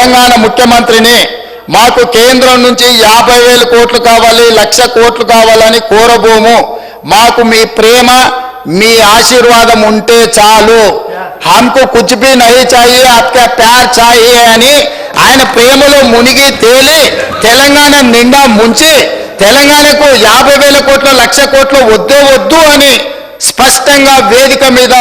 తెలంగాణ ముఖ్యమంత్రిని మాకు కేంద్రం నుంచి యాభై వేల కోట్లు కావాలి లక్ష కోట్లు కావాలని కోరబోము. మాకు మీ ప్రేమ మీ ఆశీర్వాదం ఉంటే చాలు. హమ్కు కుచ్ భీ నహీ చాహియే ఆప్కా ప్యార్ చాహియే అని ఆయన ప్రేమలో మునిగి తేలి తెలంగాణ నిండా ముంచి తెలంగాణకు యాభై వేల కోట్ల లక్ష కోట్లు వద్దే వద్దు అని స్పష్టంగా వేదిక మీద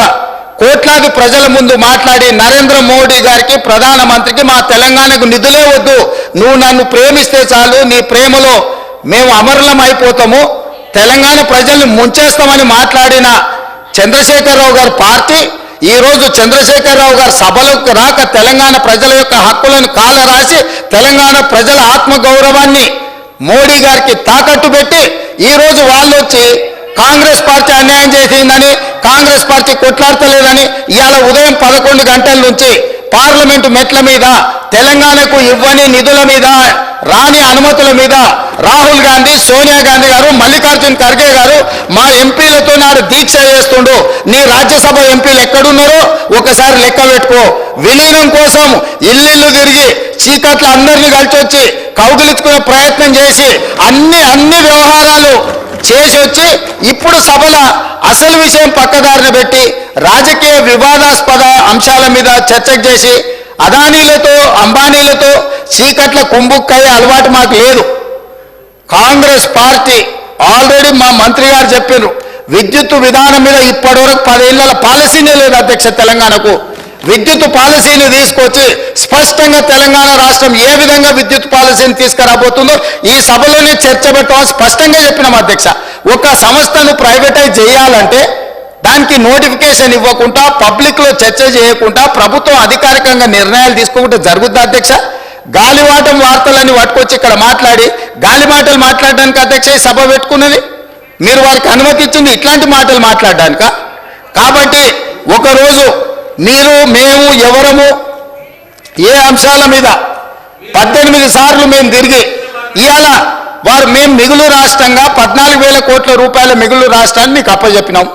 కోట్లాది ప్రజల ముందు మాట్లాడి నరేంద్ర మోడీ గారికి ప్రధానమంత్రికి మా తెలంగాణకు నిధులే వద్దు. నువ్వు నన్ను ప్రేమిస్తే చాలు నీ ప్రేమలో మేము అమరులం అయిపోతాము. తెలంగాణ ప్రజల్ని ముంచేస్తామని మాట్లాడిన చంద్రశేఖరరావు గారి పార్టీ ఈరోజు చంద్రశేఖరరావు గారు సభలకు రాక తెలంగాణ ప్రజల యొక్క హక్కులను కాల రాసి తెలంగాణ ప్రజల ఆత్మగౌరవాన్ని మోడీ గారికి తాకట్టు పెట్టి ఈరోజు వాళ్ళు వచ్చి కాంగ్రెస్ పార్టీ అన్యాయం చేసిందని కాంగ్రెస్ పార్టీ కొట్లాడతలేదని ఇవాళ ఉదయం పదకొండు గంటల నుంచి పార్లమెంటు మెట్ల మీద తెలంగాణకు ఇవ్వని నిధుల మీద రాని అనుమతుల మీద రాహుల్ గాంధీ సోనియా గాంధీ గారు మల్లికార్జున్ ఖర్గే గారు మా ఎంపీలతో నాడు దీక్ష చేస్తుండు నీ రాజ్యసభ ఎంపీలు ఎక్కడున్నారో ఒకసారి లెక్క పెట్టుకో. విలీనం కోసం ఇల్లు తిరిగి చీకట్ల అందరినీ కలిసి వచ్చి కౌగులించుకునే ప్రయత్నం చేసి అన్ని అన్ని చేసి వచ్చి ఇప్పుడు సభల అసలు విషయం పక్కదారిన పెట్టి రాజకీయ వివాదాస్పద అంశాల మీద చర్చకు చేసి అదానీలతో అంబానీలతో చీకట్ల కుంభుక్కయ్యే అలవాటు మాకు లేదు. కాంగ్రెస్ పార్టీ ఆల్రెడీ మా మంత్రి గారు చెప్పారు విద్యుత్ విధానం మీద ఇప్పటివరకు పదేళ్ళ పాలసీనే లేదు అధ్యక్ష తెలంగాణకు. విద్యుత్ పాలసీని తీసుకొచ్చి స్పష్టంగా తెలంగాణ రాష్ట్రం ఏ విధంగా విద్యుత్ పాలసీని తీసుకురాబోతుందో ఈ సభలోనే చర్చ పెట్టమని స్పష్టంగా చెప్పినాం అధ్యక్ష. ఒక సంస్థను ప్రైవేటైజ్ చేయాలంటే దానికి నోటిఫికేషన్ ఇవ్వకుండా పబ్లిక్లో చర్చ చేయకుండా ప్రభుత్వం అధికారికంగా నిర్ణయాలు తీసుకోకుండా జరుగుద్ది అధ్యక్ష? గాలివాటం వార్తలని పట్టుకొచ్చి ఇక్కడ మాట్లాడి గాలి మాటలు మాట్లాడడానికి అధ్యక్ష ఈ సభ పెట్టుకున్నది? మీరు వారికి అనుమతి ఇచ్చింది ఇట్లాంటి మాటలు మాట్లాడడానిక? కాబట్టి ఒకరోజు మీరు మేము ఎవరము ఏ అంశాల మీద? పద్దెనిమిది సార్లు మేము తిరిగి ఇవాళ వారు మేము మిగులు రాష్ట్రంగా పద్నాలుగు వేల కోట్ల రూపాయల మిగులు రాష్ట్రాన్ని మీకు అప్పచెప్పినాం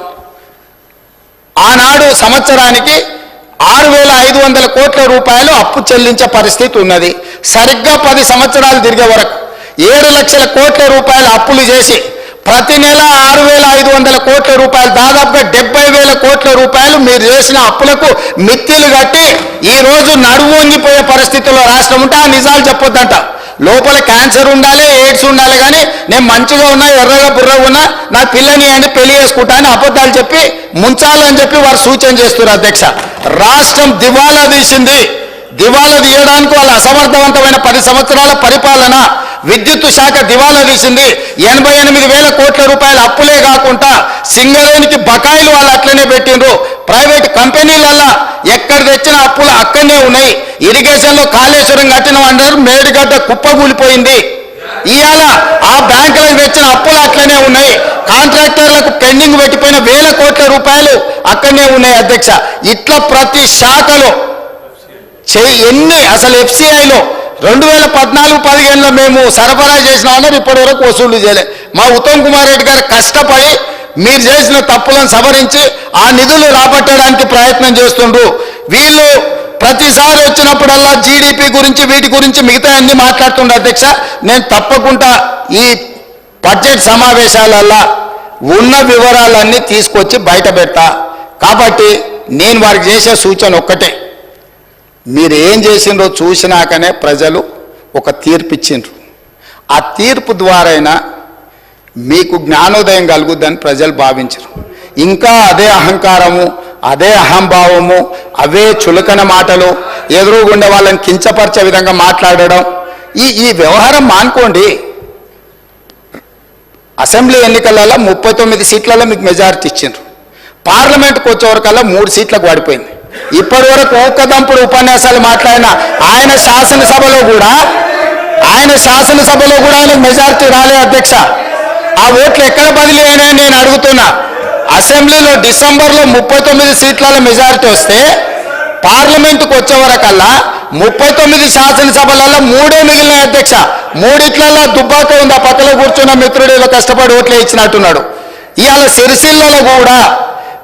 ఆనాడు సంవత్సరానికి ఆరు వేల ఐదు వందల కోట్ల రూపాయలు అప్పు చెల్లించే పరిస్థితి ఉన్నది. సరిగ్గా పది సంవత్సరాలు తిరిగే వరకు ఏడు లక్షల కోట్ల రూపాయల అప్పులు చేసి ప్రతి నెల ఆరు వేల ఐదు వందల కోట్ల రూపాయలు దాదాపుగా డెబ్బై వేల కోట్ల రూపాయలు మీరు చేసిన అప్పులకు మిత్తిలు కట్టి ఈ రోజు నడుము వంగిపోయే పరిస్థితుల్లో రాష్ట్రం ఉంటే ఆ నిజాలు చెప్పొద్దంట. లోపల క్యాన్సర్ ఉండాలి ఎయిడ్స్ ఉండాలి కానీ నేను మంచిగా ఉన్నా ఎర్రగా బుర్రగా ఉన్నా నా పిల్లని అని పెళ్ళి చేసుకుంటా అని అబద్ధాలు చెప్పి ముంచాలని చెప్పి వారు సూచన చేస్తున్నారు అధ్యక్ష. రాష్ట్రం దివాలా తీసింది. దివాలా తీయడానికి వాళ్ళ అసమర్థవంతమైన పది సంవత్సరాల పరిపాలన విద్యుత్ శాఖ దివాలా తీసింది. ఎనభై ఎనిమిది వేల కోట్ల రూపాయల అప్పులే కాకుండా సింగరేణికి బకాయిలు వాళ్ళు అట్లనే పెట్టిండ్రు. ప్రైవేట్ కంపెనీలల్లా ఎక్కడ తెచ్చిన అప్పులు అక్కడనే ఉన్నాయి. ఇరిగేషన్లో కాళేశ్వరం కట్టిన అంటారు మేడిగడ్డ కుప్పగూలిపోయింది ఇవాళ ఆ బ్యాంకులకు తెచ్చిన అప్పులు అట్లనే ఉన్నాయి. కాంట్రాక్టర్లకు పెండింగ్ పెట్టిపోయిన వేల కోట్ల రూపాయలు అక్కడనే ఉన్నాయి అధ్యక్ష. ఇట్లా ప్రతి శాఖలో చే ఎన్ని అసలు ఎఫ్సిఐలో రెండు వేల పద్నాలుగు పదిహేనులో మేము సరఫరా చేసిన ఆనర్ ఇప్పటి వరకు వసూలు చేయలే. మా ఉత్తమ్ కుమార్ రెడ్డి గారు కష్టపడి మీరు చేసిన తప్పులను సవరించి ఆ నిధులు రాబట్టడానికి ప్రయత్నం చేస్తుండ్రు. వీళ్ళు ప్రతిసారి వచ్చినప్పుడల్లా జీడిపి గురించి వీటి గురించి మిగతా అన్ని మాట్లాడుతుండ్రు అధ్యక్ష. నేను తప్పకుండా ఈ బడ్జెట్ సమావేశాలల్లో ఉన్న వివరాలన్నీ తీసుకొచ్చి బయట పెడతా. కాబట్టి నేను వారికి చేసే సూచన ఒక్కటే. మీరు ఏం చేసిండ్రో చూసినాకనే ప్రజలు ఒక తీర్పు ఇచ్చిండ్రు. ఆ తీర్పు ద్వారైనా మీకు జ్ఞానోదయం కలుగుద్దని ప్రజలు భావించరు ఇంకా అదే అహంకారము అదే అహంభావము అవే చులకన మాటలు ఎదురుగుండే వాళ్ళని కించపరిచే విధంగా మాట్లాడడం ఈ ఈ వ్యవహారం మానుకోండి. అసెంబ్లీ ఎన్నికలలో ముప్పై తొమ్మిది సీట్లలో మీకు మెజారిటీ ఇచ్చిండ్రు. పార్లమెంట్కి వచ్చేవరకల్లా మూడు సీట్లకు పడిపోయింది ఇప్పటి వరకు ఊకదంపుడు ఉపన్యాసాలు మాట్లాడిన ఆయన శాసనసభలో కూడా ఆయన శాసనసభలో కూడా ఆయనకు మెజార్టీ రాలే అధ్యక్ష. ఆ ఓట్లు ఎక్కడ బదిలీ అయినాయని నేను అడుగుతున్నా. అసెంబ్లీలో డిసెంబర్లో ముప్పై తొమ్మిది సీట్ల మెజారిటీ వస్తే పార్లమెంటుకు వచ్చే వరకల్లా ముప్పై తొమ్మిది శాసనసభలలో మూడే మిగిలిన అధ్యక్ష. మూడిట్లలో దుబ్బాక ఉంది ఆ పక్కలో కూర్చున్న మిత్రుడు కష్టపడి ఓట్లే ఇచ్చినట్టున్నాడు. ఇవాళ సిరిసిల్లలో కూడా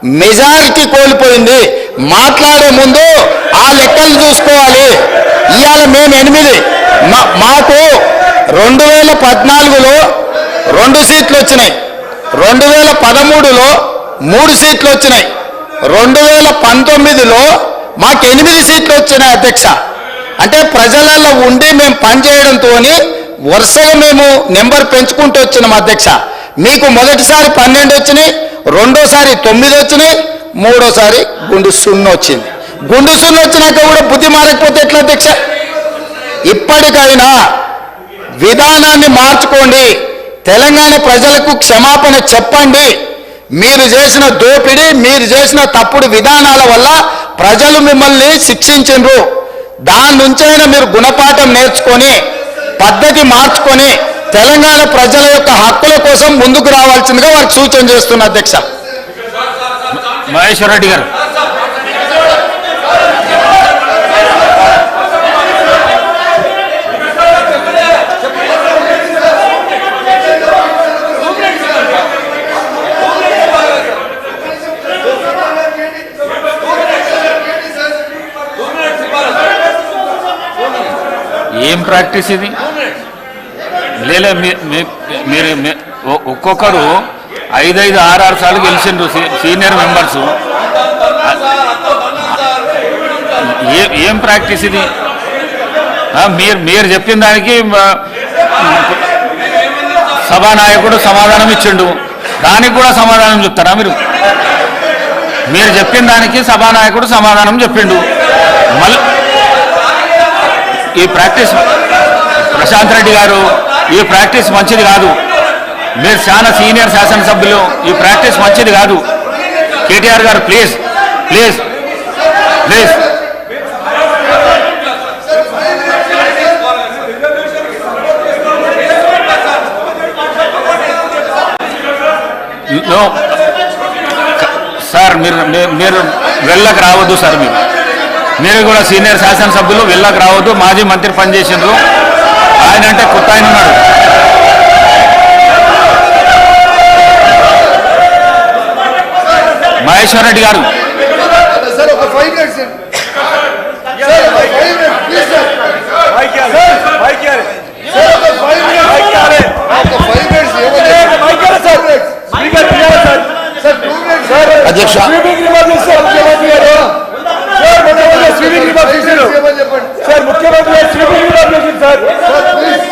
మెజారిటీ కోల్పోయింది. మాట్లాడే ముందు ఆ లెక్కలు చూసుకోవాలి. ఇవాళ మేము ఎనిమిది. మా- మాకు రెండు వేల పద్నాలుగులో రెండు సీట్లు వచ్చినాయి. రెండు వేల పదమూడులో మూడు సీట్లు వచ్చినాయి. రెండు వేల పంతొమ్మిదిలో మాకు ఎనిమిది సీట్లు వచ్చినాయి అధ్యక్ష. అంటే ప్రజలలో ఉండి మేము పనిచేయడంతో వరుసగా మేము నెంబర్ పెంచుకుంటూ వచ్చినాం అధ్యక్ష. మీకు మొదటిసారి పన్నెండు వచ్చినాయి రెండోసారి తొమ్మిది వచ్చినాయి మూడోసారి గుండు సున్న వచ్చింది. గుండు సున్న వచ్చినాక కూడా బుద్ధి మారకపోతే ఎట్లా అధ్యక్ష? ఇప్పటికైనా విధానాన్ని మార్చుకోండి. తెలంగాణ ప్రజలకు క్షమాపణ చెప్పండి. మీరు చేసిన దోపిడీ మీరు చేసిన తప్పుడు విధానాల వల్ల ప్రజలు మిమ్మల్ని శిక్షించిండ్రు. దాని నుంచైనా మీరు గుణపాఠం నేర్చుకొని పద్ధతి మార్చుకొని తెలంగాణ ప్రజల యొక్క హక్కుల కోసం ముందుకు రావాల్సిందిగా వారికి సూచన చేస్తున్న అధ్యక్ష. మహేశ్వర రెడ్డి గారు. ఏం ప్రాక్టీస్ ఇది? లేలే మీ- మీరు మీ- ఒ- ఒక్కొక్కరు ఐదైదు ఆరు ఆరు సార్లు గెలిచిండ్రు సీ- సీనియర్ మెంబర్స్. ఏ ఏం ప్రాక్టీస్ ఇది? మీరు మీరు చెప్పిన దానికి సభానాయకుడు సమాధానం ఇచ్చిండు. దానికి కూడా సమాధానం చెప్తారా మీరు? మీరు చెప్పిన దానికి సభానాయకుడు సమాధానం చెప్పిండు. మళ్ళీ ఈ ప్రాక్టీస్ ప్రశాంత్ రెడ్డి గారు ఈ ప్రాక్టీస్ మంచిది కాదు. మీరు చాలా సీనియర్ శాసనసభ్యులు. ఈ ప్రాక్టీస్ మంచిది కాదు. కేటీఆర్ గారు ప్లీజ్ ప్లీజ్ ప్లీజ్. సార్ మీరు మీరు వెళ్ళకు రావద్దు సార్ మీరు. మీరు కూడా సీనియర్ శాసనసభ్యులు వెళ్ళకు రావద్దు. మాజీ మంత్రి పనిచేసిండ్రు. ఆయన అంటే కొత్త ఆయన ఉన్నాడు. టూ మినిట్స్ సార్ అధ్యక్ష స్వీపింగ్ రిమార్క్ చేస్తారు ముఖ్యమంత్రి గారు సార్ ముఖ్యమంత్రి స్వీపింగ్ రిమార్క్ చేశారు సార్ ముఖ్యమంత్రి గారు స్వీపింగ్ రిమార్క్ చేసింది సార్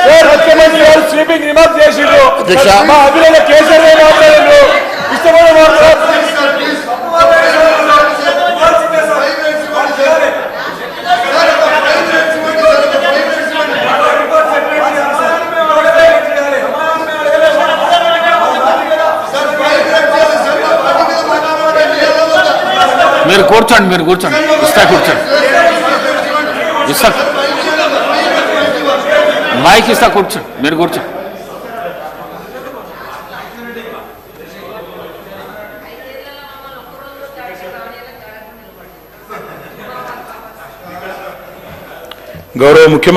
సార్ ముఖ్యమంత్రి గారు స్వీపింగ్ రిమార్క్ చేసిండ్రు అధ్యక్ష. మా అభినయ కేసీఆర్ గారు మాట్లాడారు ఇష్టమైన మాట్లాడారు మీరు కూర్చోండి మీరు కూర్చోండి. ఇస్తా కూర్చోండి. ఇస్తా. మైక్ ఇస్తా కూర్చోండి. మీరు కూర్చోండి. గౌరవ ముఖ్యమంత్రి